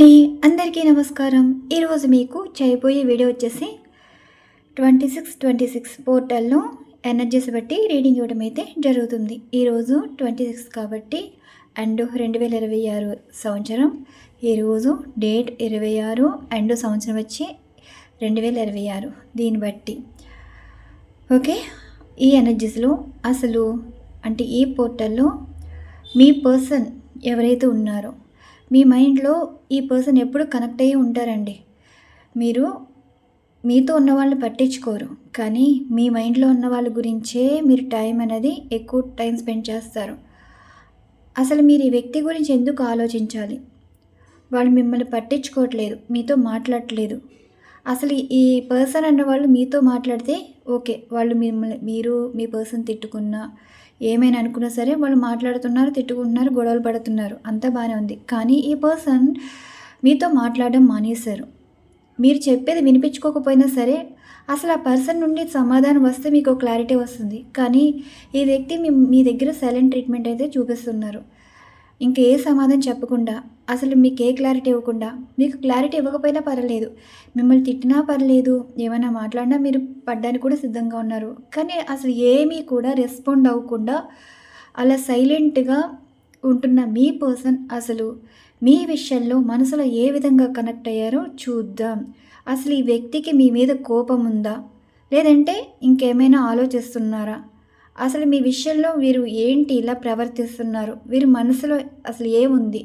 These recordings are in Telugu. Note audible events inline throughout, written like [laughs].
అండి అందరికీ నమస్కారం. ఈరోజు మీకు చేయబోయే వీడియో వచ్చేసి ట్వంటీ సిక్స్ ట్వంటీ సిక్స్ పోర్టల్లో ఎనర్జీస్ బట్టి రీడింగ్ ఇవ్వడం అయితే జరుగుతుంది. ఈరోజు ట్వంటీ సిక్స్ కాబట్టి అండ్ రెండు వేల ఇరవై ఆరు సంవత్సరం. ఈరోజు డేట్ ఇరవై ఆరు అండ్ సంవత్సరం వచ్చి రెండు వేల ఇరవై ఆరు. దీన్ని బట్టి. ఓకే? ఈ ఎనర్జీస్లో అసలు అంటే ఈ పోర్టల్లో మీ పర్సన్ ఎవరైతే ఉన్నారో మీ మైండ్లో ఈ పర్సన్ ఎప్పుడు కనెక్ట్ అయ్యి ఉంటారండి. మీరు మీతో ఉన్న వాళ్ళని పట్టించుకోరు. కానీ మీ మైండ్లో ఉన్న వాళ్ళ గురించే మీరు టైం అనేది ఎక్కువ టైం స్పెండ్ చేస్తారు. అసలు మీరు ఈ వ్యక్తి గురించి ఎందుకు ఆలోచించాలి? వాళ్ళు మిమ్మల్ని పట్టించుకోవట్లేదు. మీతో మాట్లాడట్లేదు. అసలు ఈ పర్సన్ అన్న వాళ్ళు మీతో మాట్లాడితే ఓకే వాళ్ళు మిమ్మల్ని మీరు మీ పర్సన్ తిట్టుకున్నా ఏమైనా అనుకున్నా సరే వాళ్ళు మాట్లాడుతున్నారు తిట్టుకుంటున్నారు గొడవలు పడుతున్నారు అంతా బాగానే ఉంది. కానీ ఈ పర్సన్ మీతో మాట్లాడడం మానేశారు. మీరు చెప్పేది వినిపించుకోకపోయినా సరే అసలు ఆ పర్సన్ నుండి సమాధానం వస్తే మీకు క్లారిటీ వస్తుంది. కానీ ఈ వ్యక్తి మీ మీ దగ్గర సైలెంట్ ట్రీట్మెంట్ అయితే చూపిస్తున్నారు. ఇంకా ఏ సమాధానం చెప్పకుండా అసలు మీకు ఏ క్లారిటీ ఇవ్వకుండా మీకు క్లారిటీ ఇవ్వకపోయినా పర్లేదు మిమ్మల్ని తిట్టినా పర్లేదు ఏమైనా మాట్లాడినా మీరు పడ్డానికి కూడా సిద్ధంగా ఉన్నారు. కానీ అసలు ఏమీ కూడా రెస్పాండ్ అవ్వకుండా అలా సైలెంట్గా ఉంటున్న మీ పర్సన్ అసలు మీ విషయంలో మనసులో ఏ విధంగా కనెక్ట్ అయ్యారో చూద్దాం. అసలు ఈ వ్యక్తికి మీ మీద కోపం ఉందా? లేదంటే ఇంకేమైనా ఆలోచిస్తున్నారా? అసలు మీ విషయంలో వీరు ఏంటి ఇలా ప్రవర్తిస్తున్నారు? వీరి మనసులో అసలు ఏముంది?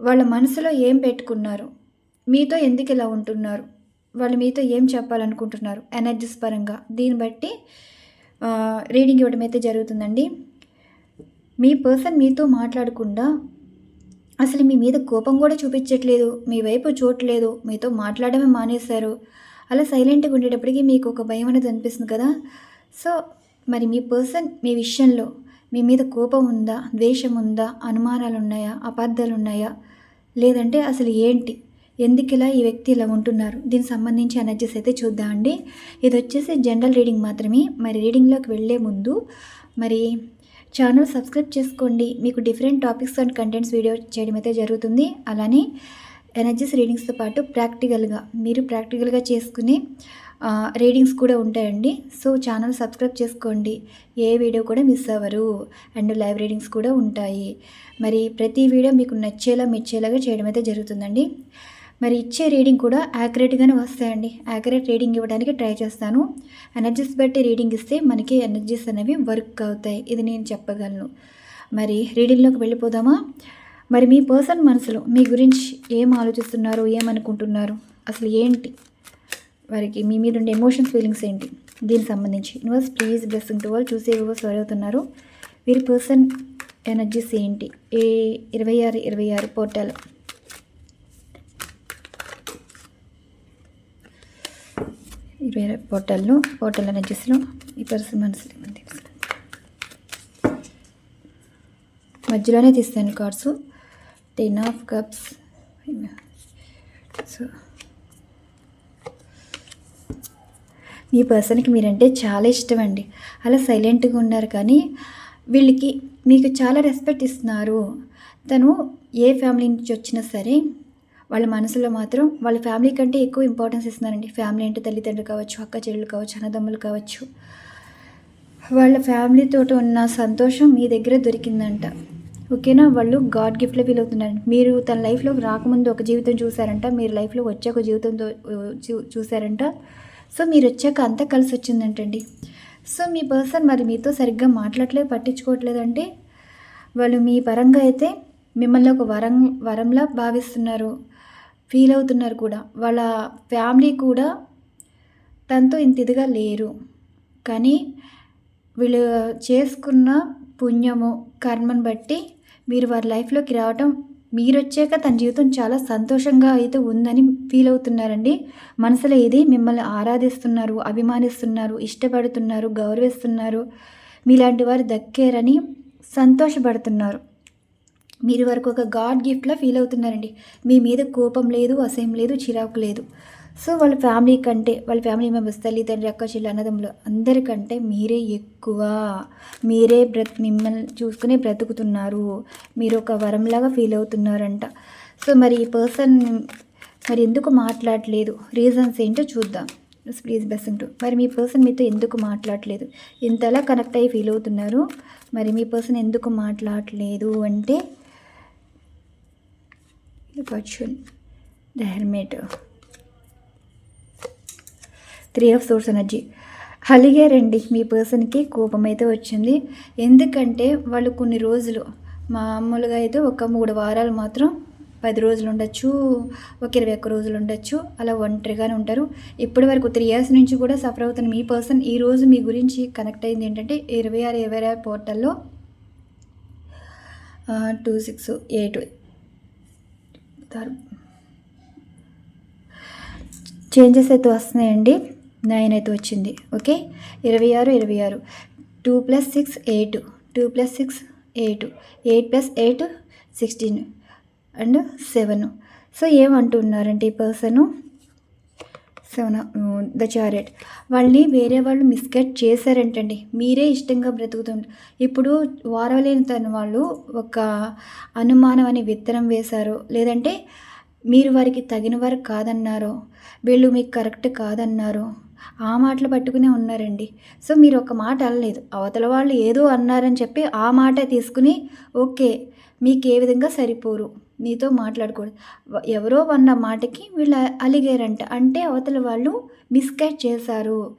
వాళ్ళ మనసులో ఏం పెట్టుకున్నారు? మీతో ఎందుకు ఇలా ఉంటున్నారు? వాళ్ళు మీతో ఏం చెప్పాలనుకుంటున్నారు? ఎనర్జీస్ పరంగా. దీన్ని బట్టి రీడింగ్ ఇవ్వడం అయితే జరుగుతుందండి. మీ పర్సన్ మీతో మాట్లాడకుండా అసలు మీ మీద కోపం కూడా చూపించట్లేదు. మీ వైపు చూడట్లేదు. మీతో మాట్లాడమే మానేశారు. అలా సైలెంట్గా ఉండేటప్పటికీ మీకు ఒక భయం అనేది అనిపిస్తుంది కదా? సో మరి మీ పర్సన్ మీ విషయంలో మీ మీద కోపం ఉందా ద్వేషం ఉందా అనుమానాలు ఉన్నాయా అపార్థాలు ఉన్నాయా లేదంటే అసలు ఏంటి? ఎందుకు ఇలా ఈ వ్యక్తి ఇలా ఉంటున్నారు? దీనికి సంబంధించి ఎనర్జీస్ అయితే చూద్దామండి ఇది వచ్చేసి జనరల్ రీడింగ్ మాత్రమే. మరి రీడింగ్లోకి వెళ్ళే ముందు మరి ఛానల్ సబ్స్క్రైబ్ చేసుకోండి. మీకు different topics and contents video చేయడం అయితే జరుగుతుంది. అలానే ఎనర్జీస్ రీడింగ్స్తో పాటు ప్రాక్టికల్గా మీరు ప్రాక్టికల్గా చేసుకుని రీడింగ్స్ కూడా ఉంటాయండి. సో ఛానల్ సబ్స్క్రైబ్ చేసుకోండి. ఏ వీడియో కూడా మిస్ అవ్వరు. అండ్ లైవ్ రీడింగ్స్ కూడా ఉంటాయి. మరి ప్రతి వీడియో మీకు నచ్చేలా మెచ్చేలాగా చేయడం అయితే జరుగుతుందండి. మరి ఇచ్చే రీడింగ్ కూడా యాక్యురేట్గానే వస్తాయండి. యాక్యురేట్ రీడింగ్ ఇవ్వడానికి ట్రై చేస్తాను. ఎనర్జీస్ బట్టి రీడింగ్ ఇస్తే మనకి ఎనర్జీస్ అనేవి వర్క్ అవుతాయి. ఇది నేను చెప్పగలను. మరి రీడింగ్లోకి వెళ్ళిపోదామా? మరి మీ పర్సన్ మనసులో మీ గురించి ఏం ఆలోచిస్తున్నారు? ఏమనుకుంటున్నారు? అసలు ఏంటి? వారికి మీ మీద ఉండే ఎమోషన్స్ ఫీలింగ్స్ ఏంటి? దీనికి సంబంధించి. యూనివర్స్ ప్లీజ్ బ్లెస్సింగ్ టు వాళ్ళు చూసే యూనివర్స్ అవుతున్నారు వీరి పర్సన్ ఎనర్జీస్ ఏంటి? ఏ ఇరవై ఆరు ఇరవై ఆరు పోర్టల్ ఇరవై ఆరు పోర్టల్లో పోర్టల్ ఎనర్జీస్లో ఈ పర్సన్ మనసులో ఏమని మధ్యలోనే తీస్తాను cards ten of cups so మీ పర్సన్కి మీరంటే చాలా ఇష్టం అండి అలా సైలెంట్గా ఉన్నారు కానీ వీళ్ళకి మీకు చాలా రెస్పెక్ట్ ఇస్తున్నారు. తను ఏ ఫ్యామిలీ నుంచి వచ్చినా సరే వాళ్ళ మనసులో మాత్రం వాళ్ళ ఫ్యామిలీ కంటే ఎక్కువ ఇంపార్టెన్స్ ఇస్తున్నారండి. ఫ్యామిలీ అంటే తల్లిదండ్రులు కావచ్చు అక్క చెల్లెలు కావచ్చు అన్నదమ్ములు కావచ్చు. వాళ్ళ ఫ్యామిలీతో ఉన్న సంతోషం మీ దగ్గర దొరికిందంట. ఓకేనా? వాళ్ళు గాడ్ గిఫ్ట్లో ఫీల్ అవుతున్నారు మీరు తన లైఫ్లో రాకముందు ఒక జీవితం చూసారంట మీరు లైఫ్లో వచ్చే ఒక జీవితంతో చూసారంట సో మీరు వచ్చాక అంతా కలిసి వచ్చిందంటండి సో మీ పర్సన్ మరి మీతో సరిగ్గా మాట్లాడలేదు పట్టించుకోవట్లేదంటే వాళ్ళు మీ పరంగా అయితే మిమ్మల్ని ఒక వరం వరంలా భావిస్తున్నారు ఫీల్ అవుతున్నారు కూడా. వాళ్ళ ఫ్యామిలీ కూడా తనతో ఇంత ఇదిగా లేరు. కానీ వీళ్ళు చేసుకున్న పుణ్యము కర్మను బట్టి మీరు వారి లైఫ్లోకి రావటం మీరొచ్చాక తన జీవితం చాలా సంతోషంగా అయితే ఉందని ఫీల్ అవుతున్నారండి. మనసులో ఏది మిమ్మల్ని ఆరాధిస్తున్నారు అభిమానిస్తున్నారు ఇష్టపడుతున్నారు గౌరవిస్తున్నారు మీలాంటి వారు దక్కారని సంతోషపడుతున్నారు. మీరు వరకు ఒక గాడ్ గిఫ్ట్లా ఫీల్ అవుతున్నారండి. మీ మీద కోపం లేదు అసహ్యం లేదు చిరాకు లేదు. సో వాళ్ళ ఫ్యామిలీ కంటే వాళ్ళ ఫ్యామిలీ మెంబర్స్ తల్లిదండ్రి అక్క చెల్లి అన్నదమ్ములు అందరికంటే మీరే ఎక్కువ. మీరే బ్రత్ మిమ్మల్ని చూసుకునే బ్రతుకుతున్నారు. మీరు ఒక వరంలాగా ఫీల్ అవుతున్నారంట. సో మరి ఈ పర్సన్ మరి ఎందుకు మాట్లాడలేదు? రీజన్స్ ఏంటో చూద్దాం. ప్లీజ్ బెస్ట్ టు మరి మీ పర్సన్ మీతో ఎందుకు మాట్లాడలేదు? ఇంతలా కనెక్ట్ అయ్యి ఫీల్ అవుతున్నారు. మరి మీ పర్సన్ ఎందుకు మాట్లాడలేదు అంటే virtual the helmet. Three of source energy. అలిగారండి మీ పర్సన్కి కోపం అయితే వచ్చింది. ఎందుకంటే వాళ్ళు కొన్ని రోజులు మామూలుగా అయితే ఒక మూడు వారాలు మాత్రం పది రోజులు ఉండొచ్చు ఒక ఇరవై ఒక్క రోజులు ఉండొచ్చు అలా ఒంటరిగానే ఉంటారు. ఇప్పటి వరకు త్రీ ఇయర్స్ నుంచి కూడా సఫర్ అవుతున్న మీ పర్సన్ ఈ రోజు మీ గురించి కనెక్ట్ అయింది ఏంటంటే ఇరవై ఆరు ఇరవై ఆరు పోర్టల్లో టూ సిక్స్ ఎయిట్ చేంజెస్ అయితే వస్తున్నాయండి. నైన్ అయితే వచ్చింది. ఓకే? ఇరవై ఆరు ఇరవై ఆరు. Two plus six eight. Two plus six eight. Eight plus eight sixteen. And seven. So ఏమంటున్నారంటే ఈ పర్సను? సెవెన్ ద చారెట్ వాళ్ళని వేరే వాళ్ళు మిస్గైడ్ చేశారంటండి. మీరే ఇష్టంగా బ్రతుకుతుంటారు ఇప్పుడు వారవలేని తన వాళ్ళు ఒక అనుమానం అని విత్తనం వేశారు లేదంటే మీరు వారికి తగిన వారు కాదన్నారో వీళ్ళు మీకు కరెక్ట్ కాదన్నారో ఆ మాటలు పట్టుకునే ఉన్నారండి. సో మీరు ఒక మాట అనలేదు. అవతల వాళ్ళు ఏదో అన్నారని చెప్పి ఆ మాట తీసుకుని ఓకే మీకు ఏ విధంగా సరిపోరు. మీతో మాట్లాడకూడదు. ఎవరో అన్న మాటకి వీళ్ళు అలిగారంట. అంటే అవతల వాళ్ళు మిస్గైడ్ చేశారు.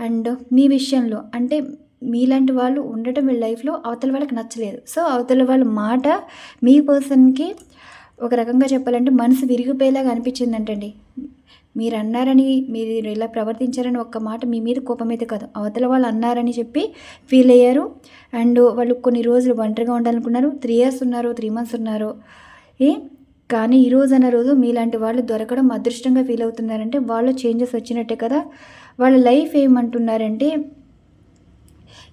అండ్ మీ విషయంలో అంటే మీలాంటి వాళ్ళు ఉండటం వీళ్ళ లైఫ్లో అవతల వాళ్ళకి నచ్చలేదు. సో అవతల వాళ్ళ మాట మీ పర్సన్కి ఒక రకంగా చెప్పాలంటే మనసు విరిగిపోయేలాగా అనిపించిందంటండి. మీరు అన్నారని మీరు ఇలా ప్రవర్తించారని ఒక్క మాట మీ మీద కోపం అయితే కాదు. అవతల వాళ్ళు అన్నారని చెప్పి ఫీల్ అయ్యారు. అండ్ వాళ్ళు కొన్ని రోజులు ఒంటరిగా ఉండాలనుకున్నారు. త్రీ ఇయర్స్ ఉన్నారు త్రీ మంత్స్ ఉన్నారు. ఏ? కానీ ఈ రోజు అన్న రోజు మీలాంటి వాళ్ళు దొరకడం అదృష్టంగా ఫీల్ అవుతున్నారంటే వాళ్ళు చేంజెస్ వచ్చినట్టే కదా. వాళ్ళ లైఫ్ ఏమంటున్నారంటే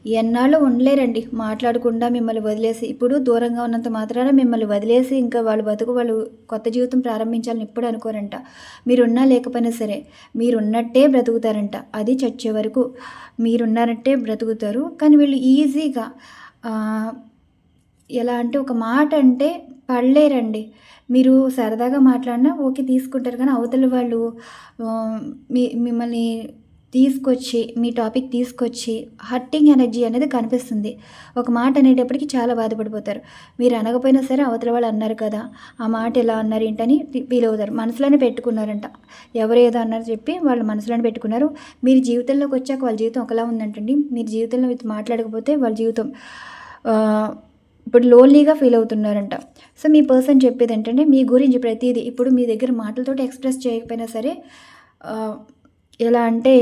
ఎన్నాళ్ళు ఉండలేరండి. మాట్లాడకుండా మిమ్మల్ని వదిలేసి ఇప్పుడు దూరంగా ఉన్నంత మాత్రాన మిమ్మల్ని వదిలేసి ఇంకా వాళ్ళు బతుకు వాళ్ళు కొత్త జీవితం ప్రారంభించాలని ఎప్పుడు అనుకోరంట. మీరున్నా లేకపోయినా సరే మీరున్నట్టే బ్రతుకుతారంట. అది చచ్చే వరకు మీరున్నారంటే బ్రతుకుతారు. కానీ వీళ్ళు ఈజీగా ఎలా అంటే ఒక మాట అంటే పడలేరండి. మీరు సరదాగా మాట్లాడినా ఓకే తీసుకుంటారు. కానీ అవతల వాళ్ళు మీ మిమ్మల్ని తీసుకొచ్చి మీ టాపిక్ తీసుకొచ్చి హట్టింగ్ ఎనర్జీ అనేది కనిపిస్తుంది. ఒక మాట అనేటప్పటికి చాలా బాధపడిపోతారు. మీరు అనకపోయినా సరే అవతల వాళ్ళు అన్నారు కదా ఆ మాట ఎలా అన్నారు ఏంటని ఫీల్ అవుతారు మనసులోనే పెట్టుకున్నారంట. ఎవరు ఏదో అన్నారు చెప్పి వాళ్ళు మనసులోనే పెట్టుకున్నారు. మీరు జీవితంలోకి వచ్చాక వాళ్ళ జీవితం ఒకలా ఉందంటండి. మీరు జీవితంలో మీతో మాట్లాడకపోతే వాళ్ళ జీవితం ఇప్పుడు లోన్లీగా ఫీల్ అవుతున్నారంట. సో మీ పర్సన్ చెప్పేది ఏంటంటే మీ గురించి ప్రతిదీ ఇప్పుడు మీ దగ్గర మాటలతోటి ఎక్స్ప్రెస్ చేయకపోయినా సరే ఎలా అంటే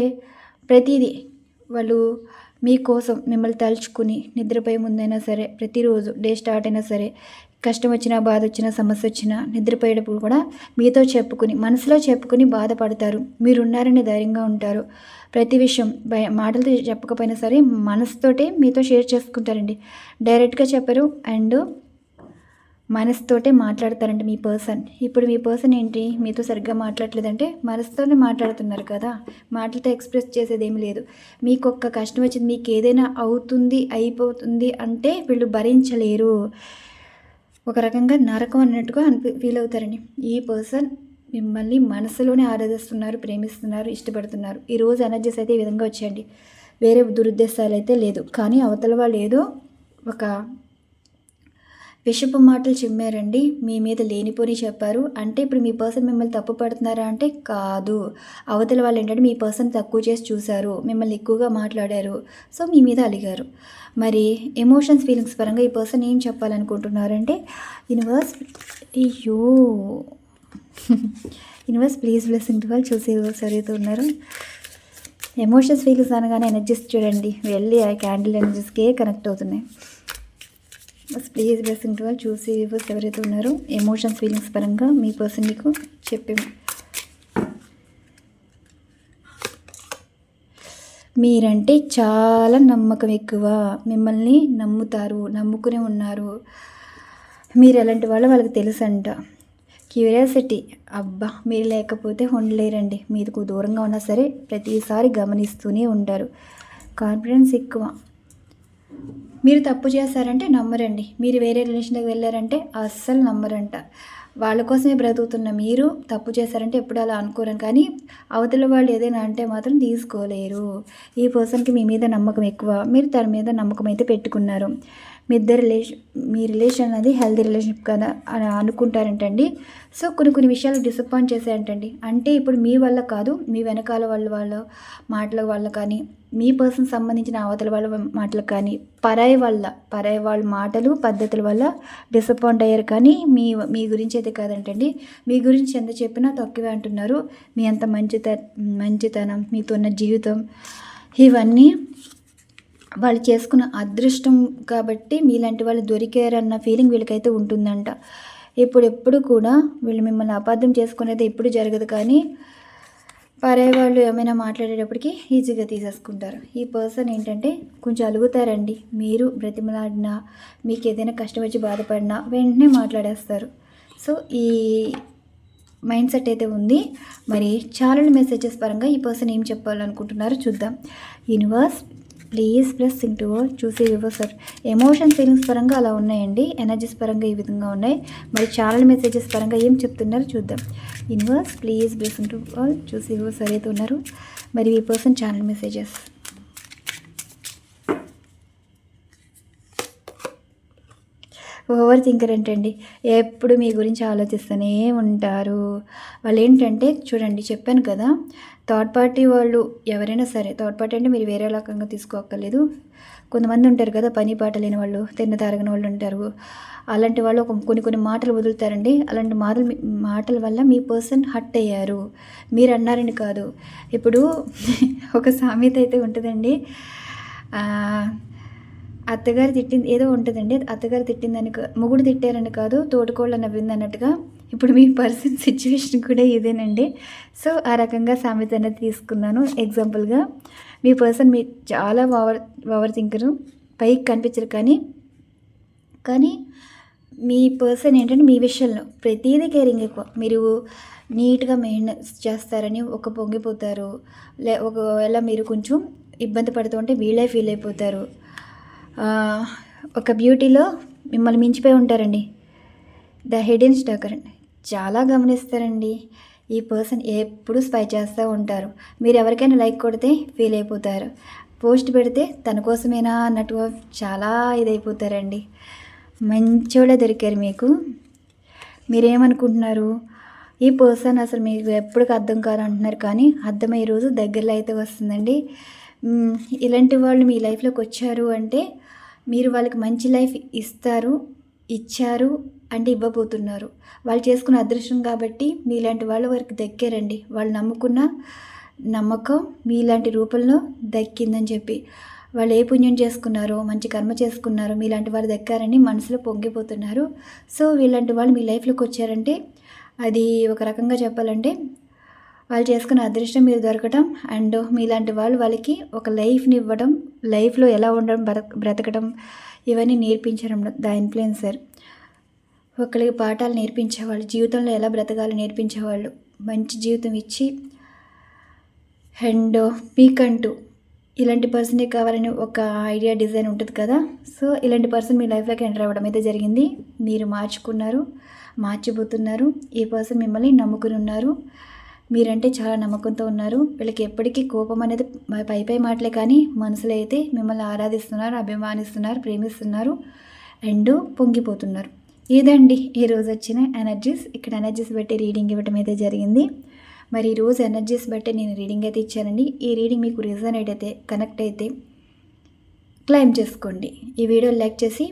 ప్రతిదీ వాళ్ళు మీకోసం మిమ్మల్ని తలుచుకుని నిద్రపోయే ముందైనా సరే ప్రతిరోజు డే స్టార్ట్ అయినా సరే కష్టం వచ్చినా బాధ వచ్చినా సమస్య వచ్చినా నిద్రపోయేటప్పుడు కూడా మీతో చెప్పుకుని మనసులో చెప్పుకుని బాధపడతారు. మీరున్నారని ధైర్యంగా ఉంటారు. ప్రతి విషయం భయ మాటలతో చెప్పకపోయినా సరే మనసుతోటే మీతో షేర్ చేసుకుంటారండి. డైరెక్ట్గా చెప్పరు. అండ్ మనసుతోటే మాట్లాడతారండి మీ పర్సన్. ఇప్పుడు మీ పర్సన్ ఏంటి? మీతో సరిగ్గా మాట్లాడలేదంటే మనసుతోనే మాట్లాడుతున్నారు కదా. మాటలతో ఎక్స్ప్రెస్ చేసేది ఏమి లేదు. మీకు ఒక్క కష్టం వచ్చింది మీకు ఏదైనా అవుతుంది అయిపోతుంది అంటే వీళ్ళు భరించలేరు. ఒక రకంగా నరకం అన్నట్టుగా అనిపి ఫీల్ అవుతారండి. ఈ పర్సన్ మిమ్మల్ని మనసులోనే ఆరాధిస్తున్నారు ప్రేమిస్తున్నారు ఇష్టపడుతున్నారు. ఈరోజు ఎనర్జీస్ అయితే ఈ విధంగా వచ్చేయండి. వేరే దురుద్దేశాలు అయితే లేదు. కానీ అవతల వాళ్ళు ఏదో ఒక విషపు మాటలు చిమ్మారండి మీ మీద లేనిపోని చెప్పారు. అంటే ఇప్పుడు మీ పర్సన్ మిమ్మల్ని తప్పు పడుతున్నారా అంటే కాదు. అవతల వాళ్ళు ఏంటంటే మీ పర్సన్ తక్కువ చేసి చూశారు. మిమ్మల్ని ఎక్కువగా మాట్లాడారు. సో మీ మీద అలిగారు. మరి ఎమోషన్స్ ఫీలింగ్స్ పరంగా ఈ పర్సన్ ఏం చెప్పాలనుకుంటున్నారంటే యూనివర్స్ అయ్యో! యూనివర్స్ ప్లీజ్ బ్లెస్సింగ్ వాళ్ళు చూసి సరిగ్గా ఉన్నారు. ఎమోషన్స్ ఫీలింగ్స్ అనగానే ఎనర్జీస్ చూడండి. వెళ్ళి ఆ క్యాండిల్ ఎనర్జీస్కే కనెక్ట్ అవుతున్నాయి. బస్ ప్లీజ్ బ్లెస్సింగ్ టు వాళ్ళు చూసి వ్యూవర్స్ ఎవరైతే ఉన్నారో ఎమోషన్స్ ఫీలింగ్స్ పరంగా మీ పర్సన్ మీకు చెప్పి మీరంటే చాలా నమ్మకం ఎక్కువ. మిమ్మల్ని నమ్ముతారు నమ్ముకునే ఉన్నారు. మీరు ఎలాంటి వాళ్ళు వాళ్ళకి తెలుసంట. క్యూరియాసిటీ అబ్బా మీరు లేకపోతే ఉండలేరండి. మీకు దూరంగా ఉన్నా సరే ప్రతిసారి గమనిస్తూనే ఉంటారు. కాన్ఫిడెన్స్ ఎక్కువ. మీరు తప్పు చేశారంటే నమ్మరండి. మీరు వేరే రిలేషన్కి వెళ్ళారంటే అస్సలు నమ్మరంట. వాళ్ళ కోసమే బ్రతుకుతున్న మీరు తప్పు చేశారంటే ఎప్పుడు అలా అనుకోరని కానీ అవతల వాళ్ళు ఏదైనా అంటే మాత్రం తీసుకోలేరు. ఈ పర్సన్కి మీ మీద నమ్మకం ఎక్కువ. మీరు తన మీద నమ్మకం అయితే పెట్టుకున్నారు. మీ ఇద్దరు రిలేషన్ మీ రిలేషన్ అనేది హెల్తీ రిలేషన్షిప్ కదా అని అనుకుంటారంటండి. సో కొన్ని కొన్ని విషయాలు డిసప్పాయింట్ చేశారంటండి అంటే ఇప్పుడు మీ వల్ల కాదు మీ వెనకాల వాళ్ళ వాళ్ళ మాటల వల్ల కానీ మీ పర్సన్ సంబంధించిన అవతల వాళ్ళ మాటలు కానీ పరాయి వల్ల పరాయి వాళ్ళ మాటలు పద్ధతుల వల్ల డిసప్పాయింట్ అయ్యారు. కానీ మీ మీ గురించి అయితే కాదంటండి. మీ గురించి ఎంత చెప్పినా తక్కువే అంటున్నారు. మీ అంత మంచిత మంచితనం మీతో ఉన్న జీవితం ఇవన్నీ వాళ్ళు చేసుకున్న అదృష్టం కాబట్టి మీలాంటి వాళ్ళు దొరికారన్న ఫీలింగ్ వీళ్ళకైతే ఉంటుందంట. ఇప్పుడు ఎప్పుడు కూడా వీళ్ళు మిమ్మల్ని అబద్ధం చేసుకునేది ఎప్పుడు జరగదు కానీ పరే వాళ్ళు ఏమైనా మాట్లాడేటప్పటికి ఈజీగా తీసేసుకుంటారు. ఈ పర్సన్ ఏంటంటే కొంచెం అలుగుతారండి. మీరు బ్రతిమలాడినా మీకు ఏదైనా కష్టం వచ్చి బాధపడినా వెంటనే మాట్లాడేస్తారు. సో ఈ మైండ్ సెట్ అయితే ఉంది. మరి చాలా మెసేజెస్ పరంగా ఈ పర్సన్ ఏం చెప్పాలనుకుంటున్నారో చూద్దాం. Universe please blessing to all చూసి యువర్ సార్ ఎమోషన్ ఫీలింగ్స్ పరంగా అలా ఉన్నాయండి. ఎనర్జీస్ పరంగా ఈ విధంగా ఉన్నాయి. మరి ఛానల్ మెసేజెస్ పరంగా ఏం చెప్తున్నారు చూద్దాం. Universe please blessing to all చూసి యువర్ సార్ అయితే ఉన్నారు. మరి ఈ person channel messages over thinker ఏంటండి ఎప్పుడు మీ గురించి ఆలోచిస్తూనే ఉంటారు. వాళ్ళు ఏంటంటే చూడండి చెప్పాను కదా థర్డ్ పార్టీ వాళ్ళు ఎవరైనా సరే థర్డ్ పార్టీ అంటే మీరు వేరే రకంగా తీసుకోక్కర్లేదు. కొంతమంది ఉంటారు కదా పని పాట లేని వాళ్ళు తిన్న తారగని వాళ్ళు ఉంటారు. అలాంటి వాళ్ళు ఒక కొన్ని కొన్ని మాటలు వదులుతారండి. అలాంటి మాటలు మాటల వల్ల మీ పర్సన్ హట్ అయ్యారు. మీరు అన్నారని కాదు. ఇప్పుడు [laughs] ఒక సామెత అయితే ఉంటుందండి. అత్తగారు తిట్టింది ఏదో ఉంటుందండి. అత్తగారు తిట్టిందని మొగుడు తిట్టారని కాదు తోడుకోళ్ళు నవ్వింది అన్నట్టుగా ఇప్పుడు మీ పర్సన్ [laughs] సిచ్యువేషన్ కూడా ఇదేనండి. సో ఆ రకంగా సామెత అనేది తీసుకున్నాను. ఎగ్జాంపుల్గా మీ పర్సన్ మీ చాలా ఓవర్ ఓవర్ థింకరు పైకి కనిపించరు కానీ కానీ మీ పర్సన్ ఏంటంటే మీ విషయంలో ప్రతిదీ కేరింగ్ ఎక్కువ. మీరు నీట్గా మెయింటెనెన్స్ చేస్తారని ఒక పొంగిపోతారు. లే ఒకవేళ మీరు కొంచెం ఇబ్బంది పడుతుంటే వీళ్ళే ఫీల్ అయిపోతారు. ఒక బ్యూటీలో మిమ్మల్ని మించిపోయి ఉంటారండి. ద హిడెన్ స్టాకర్ చాలా గమనిస్తారండి. ఈ పర్సన్ ఎప్పుడు స్పై చేస్తూ ఉంటారు. మీరు ఎవరికైనా లైక్ కొడితే ఫీల్ అయిపోతారు. పోస్ట్ పెడితే తన కోసమేనా అన్నట్టుగా చాలా ఇదైపోతారండి. మంచోళ్ళే దొరికారు మీకు. మీరేమనుకుంటున్నారు? ఈ పర్సన్ అసలు మీకు ఎప్పటికి అర్థం కాదు అంటున్నారు కానీ అర్థమయ్యే రోజు దగ్గరలో అయితే వస్తుందండి. ఇలాంటి వాళ్ళు మీ లైఫ్లోకి వచ్చారు అంటే మీరు వాళ్ళకి మంచి లైఫ్ ఇస్తారు ఇచ్చారు అంటే ఇవ్వబోతున్నారు. వాళ్ళు చేసుకున్న అదృష్టం కాబట్టి మీలాంటి వాళ్ళు వారికి దక్కారండి. వాళ్ళు నమ్ముకున్న నమ్మకం మీలాంటి రూపంలో దక్కిందని చెప్పి. వాళ్ళు ఏ పుణ్యం చేసుకున్నారో మంచి కర్మ చేసుకున్నారో మీలాంటి వాళ్ళు దక్కారని మనసులో పొంగిపోతున్నారు. సో వీళ్ళంటి వాళ్ళు మీ లైఫ్లోకి వచ్చారంటే అది ఒక రకంగా చెప్పాలంటే వాళ్ళు చేసుకున్న అదృష్టం మీరు దొరకటం అండ్ మీలాంటి వాళ్ళు వాళ్ళకి ఒక లైఫ్ని ఇవ్వడం లైఫ్లో ఎలా ఉండడం బ్రతకడం ఇవన్నీ నేర్పించడం ద ఇన్ఫ్లుయెన్సర్. ఒకరికి పాఠాలు నేర్పించేవాళ్ళు జీవితంలో ఎలా బ్రతకాలో నేర్పించేవాళ్ళు మంచి జీవితం ఇచ్చి అండ్ మీకంటూ ఇలాంటి పర్సనే కావాలని ఒక ఐడియా డిజైన్ ఉంటుంది కదా. సో ఇలాంటి పర్సన్ మీ లైఫ్లోకి ఎంటర్ అవ్వడం అయితే జరిగింది. మీరు మార్చుకున్నారు మార్చిపోతున్నారు ఈ పర్సన్ మిమ్మల్ని నమ్ముకుని ఉన్నారు. మీరంటే చాలా నమ్మకంతో ఉన్నారు. వీళ్ళకి ఎప్పటికీ కోపం అనేది పై పై మాటలే కానీ మనసులో అయితే మిమ్మల్ని ఆరాధిస్తున్నారు అభిమానిస్తున్నారు ప్రేమిస్తున్నారు అండ్ పొంగిపోతున్నారు. ఇదండి రోజు వచ్చిన ఎనర్జీస్ ఇక్కడ ఎనర్జీస్ బట్టి రీడింగ్ ఇవ్వడం అయితే జరిగింది. మరి ఈరోజు ఎనర్జీస్ బట్టి నేను రీడింగ్ అయితే ఇచ్చానండి. ఈ రీడింగ్ మీకు రిజనేట్ అయితే కనెక్ట్ అయితే క్లైమ్ చేసుకోండి. ఈ వీడియో లైక్ చేసి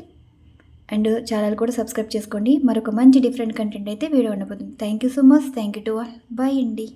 అండ్ ఛానల్ కూడా సబ్స్క్రైబ్ చేసుకోండి. మరొక మంచి డిఫరెంట్ కంటెంట్ అయితే వీడియో ఉండబోతుంది. Thank you so much thank you to all bye అండి.